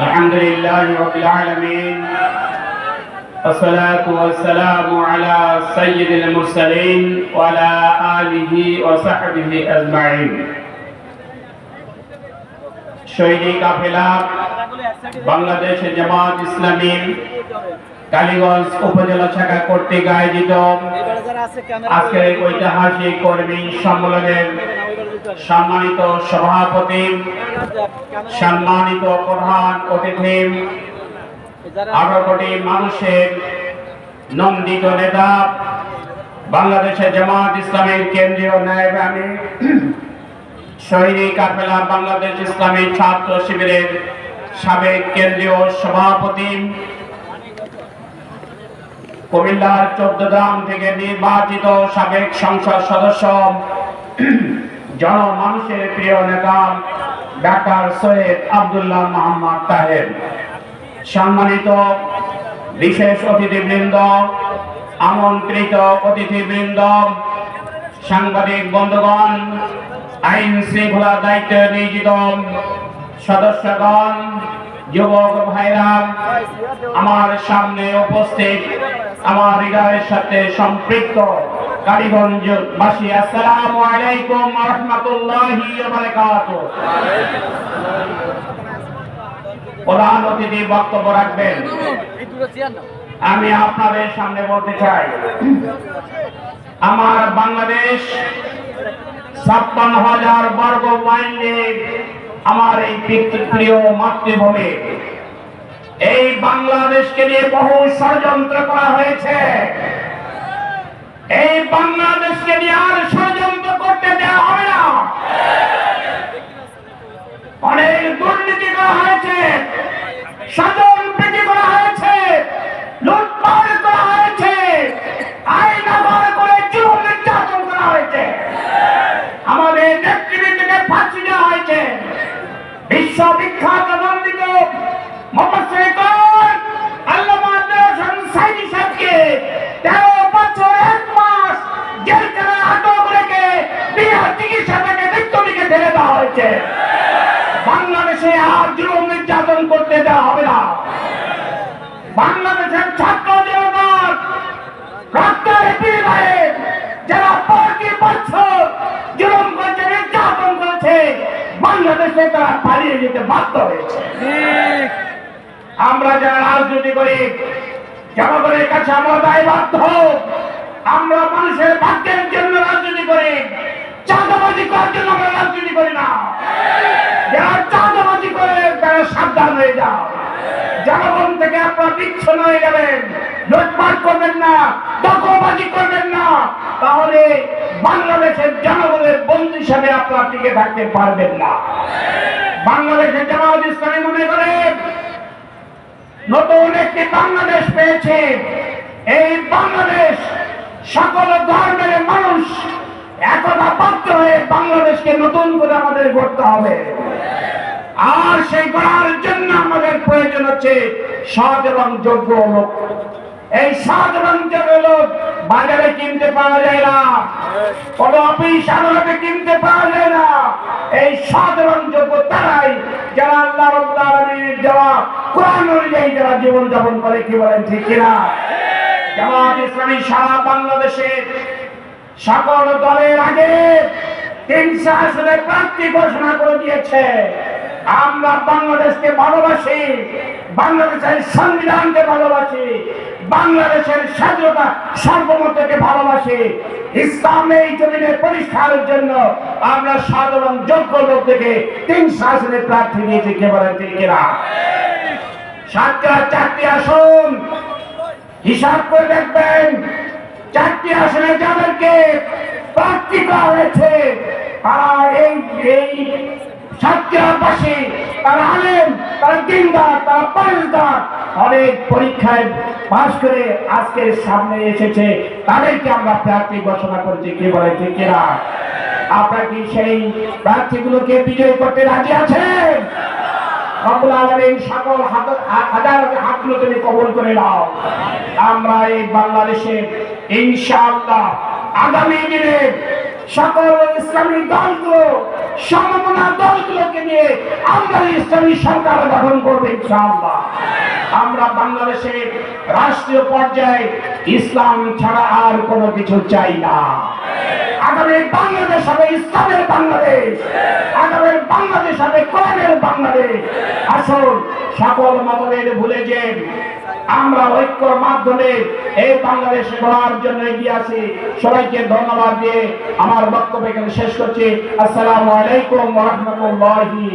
الحمد لله رب العالمين والصلاة والسلام على سيد المرسلين وعلى آله وصحبه أجمعين শহীদি কাফেলা বাংলাদেশ জামাত ইসলামী কালীগঞ্জ উপজেলা শাখা কর্তৃক আয়োজিত আজকের এই ঐতিহাসিক কর্মী সম্মেলনের সম্মানিত সভাপতি, সম্মানিত প্রধান অতিথি আঠারো কোটি মানুষের নন্দিত নেতা, বাংলাদেশের জামাত ইসলামের কেন্দ্রীয় ন্যায় আমি শহীদ কাফেলা বাংলাদেশ ইসলামী ছাত্র শিবিরের সাবেক কেন্দ্রীয় সভাপতি, কুমিল্লার চোদ্দগ্রাম থেকে নির্বাচিত সাবেক সংসদ সদস্য জনমানুষের প্রিয় নেতা, ডাক্তার সৈয়দ আব্দুল্লাহ মোহাম্মদ তাহের। সম্মানিত বিশেষ অতিথিবৃন্দ, আমন্ত্রিত অতিথিবৃন্দ, সাংবাদিক বন্ধুগণ, আইন শৃঙ্খলা দায়িত্বে নিয়োজিত সদস্যগণ, যুবক ভাইরা, আমার সামনে উপস্থিত, আমার হৃদয়ের সাথে সম্পৃক্ত কালীগঞ্জ আলাইকুম রহমতুল্লাহি প্রধান অতিথি বক্তব্য রাখবেন। আমি আপনাদের সামনে বলতে চাই, আমার বাংলাদেশ ছাপ্পান্ন হাজার বর্গ মাইলে আমার এই প্রিয় মাতৃভূমি। এই বাংলাদেশকে নিয়ে বহু ষড়যন্ত্র করা হয়েছে। বাংলাদেশকে নিয়ে আর হয়েছে বাংলাদেশে আর জুলুম নির্যাতন করতে দেওয়া হবে না। বাংলাদেশের ছাত্র জনগণ রক্তের বিনিময়ে যারা প্রতি বছর জুলুম করেছে নির্যাতন বাংলাদেশে তারা পালিয়ে যেতে বাধ্য হয়েছে। আমরা যারা রাজনীতি করি, জনগণের কাছে আমরা দায়বদ্ধ। আমরা মানুষের ভাগ্যের জন্য রাজনীতি করি। যারা চাঁদাবাজি করে তারা সাবধান হয়ে যাও। জনগণ থেকে আপনারা বিচ্ছন্ন হয়ে যাবেন। লুটপাট করবেন না, দখলবাজি করবেন না। তাহলে বাংলাদেশের জনগণের বন্ধু হিসাবে আপনারা টিকে থাকতে পারবেন না। বাংলাদেশের জামাত ইসলামী মনে করে নতুন একটি বাংলাদেশ পেয়েছে। এই বাংলাদেশ সকল ধর্মের মানুষ একতা পাত্র হয়ে বাংলাদেশকে নতুন করে আমাদের গড়তে হবে। আর সেই গড়ার জন্য আমাদের প্রয়োজন হচ্ছে সৎ এবং যোগ্য লোক। এই সৎ এবং যোগ্য লোক বাজারে কিনতে পাওয়া যায় না, কোন অফিস আদালতে কিনতে পাওয়া যায় না। এই সৎ এবং যোগ্য তারাই যারা আল্লাহ আলামিনের দেওয়া কোরআন অনুযায়ী যারা জীবন যাপন করে, কি বলেন, ঠিক কিনা? জামাত ইসলামী সারা বাংলাদেশে সকল দলের আগে তিনশো আসনের প্রার্থী ঘোষণা করে দিয়েছে। আমরা বাংলাদেশকে ভালোবাসি, বাংলাদেশের সংবিধানকে ভালোবাসি, বাংলাদেশের স্বাধীনতা সার্বভৌমত্বকে ভালোবাসি। ইসলাম এই জমিনের পরিষ্কারের জন্য আমরা সাধারণ যোগ্য লোক থেকে তিন শাসনের প্রার্থী দিয়েছি, কে বলেন ঠিক কিনা? সাতটা, চারটি আসন। হিসাব করে দেখবেন, চারটি আসনে যাদেরকে প্রার্থী করা হয়েছে তারা এই এই সাতক্ষীরাবাসী তারা আলেন তারা দিনদার, তারা পরেশদার অনেক পরীক্ষায় পাশ করে আজকের সামনে এসেছে। তাদেরকে আমরা প্রার্থী ঘোষণা করেছি। কি বলে ঠিক কিনা আপনারা কি সেই প্রার্থীগুলোকে বিজয় করতে রাজি আছেন? রব্বুল আলামিন সকল হাজার হাতগুলো তুমি কবল করে নাও। আমরা এই বাংলাদেশে ইনশাআল্লাহ আগামী দিনে সকল ইসলামী দলগুলো, সমমনা দলগুলোকে নিয়ে আমরা ইসলামী সরকার গঠন করব ইনশাআল্লাহ। আমরা বাংলাদেশে রাষ্ট্রীয় পর্যায়ে ইসলাম ছাড়া আর কোনো কিছু চাই না। আগামী বাংলাদেশ হবে ইসলামের বাংলাদেশ। আগামী বাংলাদেশ হবে কোরআনের বাংলাদেশ। আসুন, সকল মতভেদ ভুলে যে আমরা ঐক্যর মাধ্যমে এই বাংলাদেশ গড়ার জন্য এগিয়ে আছি। সবাইকে ধন্যবাদ দিয়ে আমার বক্তব্য এখানে শেষ করছি। আসসালামু আলাইকুম রাহমাতুল্লাহি